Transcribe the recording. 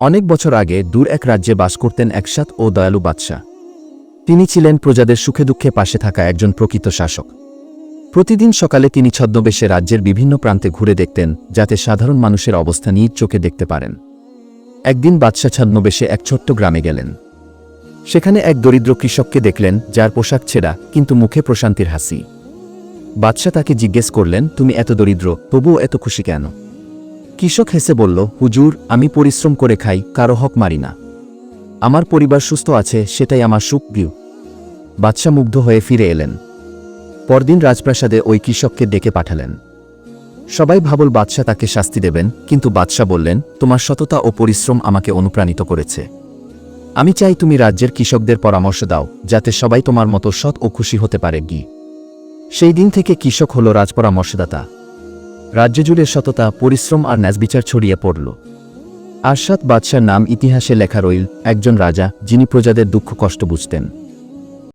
অনেক বছর আগে দূর এক রাজ্যে বাস করতেন একসাথ ও দয়ালু বাদশাহ। তিনি ছিলেন প্রজাদের সুখে দুঃখে পাশে থাকা একজন প্রকৃত শাসক। প্রতিদিন সকালে তিনি ছদ্মবেশে রাজ্যের বিভিন্ন প্রান্তে ঘুরে দেখতেন, যাতে সাধারণ মানুষের অবস্থা নিয়ে চোখে দেখতে পারেন। একদিন বাদশাহ ছদ্মবেশে এক ছোট্ট গ্রামে গেলেন। সেখানে এক দরিদ্র কৃষককে দেখলেন, যার পোশাক ছেঁড়া, কিন্তু মুখে প্রশান্তির হাসি। বাদশাহ তাকে জিজ্ঞেস করলেন, তুমি এত দরিদ্র, তবুও এত খুশি কেন? কৃষক হেসে বলল, হুজুর, আমি পরিশ্রম করে খাই, কারও হক মারি না। আমার পরিবার সুস্থ আছে, সেটাই আমার সুখ ভিউ বাদশাহ মুগ্ধ হয়ে ফিরে এলেন। পরদিন রাজপ্রাসাদে ওই কৃষককে ডেকে পাঠালেন। সবাই ভাবল, বাদশাহ তাকে শাস্তি দেবেন। কিন্তু বাদশাহ বললেন, তোমার সততা ও পরিশ্রম আমাকে অনুপ্রাণিত করেছে। আমি চাই তুমি রাজ্যের কৃষকদের পরামর্শ দাও, যাতে সবাই তোমার মতো সৎ ও খুশি হতে পারে। গি সেই দিন থেকে কৃষক হল রাজপরামর্শদাতা। রাজ্য জুড়ে সততা, পরিশ্রম আর ন্যাসবিচার ছড়িয়ে পড়ল। আরশাদ বাদশার নাম ইতিহাসে লেখা রইল একজন রাজা যিনি প্রজাদের দুঃখ কষ্ট বুঝতেন।